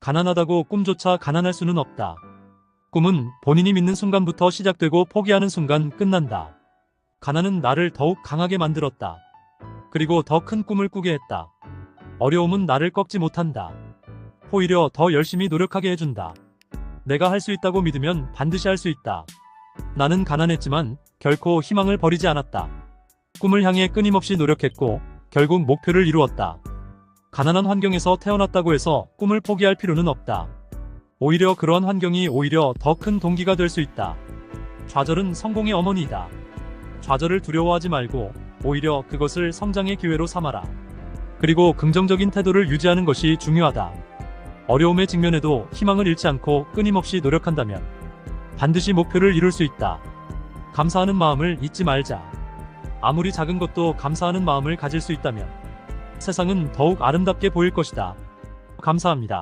가난하다고 꿈조차 가난할 수는 없다. 꿈은 본인이 믿는 순간부터 시작되고 포기하는 순간 끝난다. 가난은 나를 더욱 강하게 만들었다. 그리고 더 큰 꿈을 꾸게 했다. 어려움은 나를 꺾지 못한다. 오히려 더 열심히 노력하게 해준다. 내가 할 수 있다고 믿으면 반드시 할 수 있다. 나는 가난했지만 결코 희망을 버리지 않았다. 꿈을 향해 끊임없이 노력했고 결국 목표를 이루었다. 가난한 환경에서 태어났다고 해서 꿈을 포기할 필요는 없다. 오히려 그런 환경이 오히려 더 큰 동기가 될 수 있다. 좌절은 성공의 어머니이다. 좌절을 두려워하지 말고 오히려 그것을 성장의 기회로 삼아라. 그리고 긍정적인 태도를 유지하는 것이 중요하다. 어려움에 직면해도 희망을 잃지 않고 끊임없이 노력한다면 반드시 목표를 이룰 수 있다. 감사하는 마음을 잊지 말자. 아무리 작은 것도 감사하는 마음을 가질 수 있다면 세상은 더욱 아름답게 보일 것이다. 감사합니다.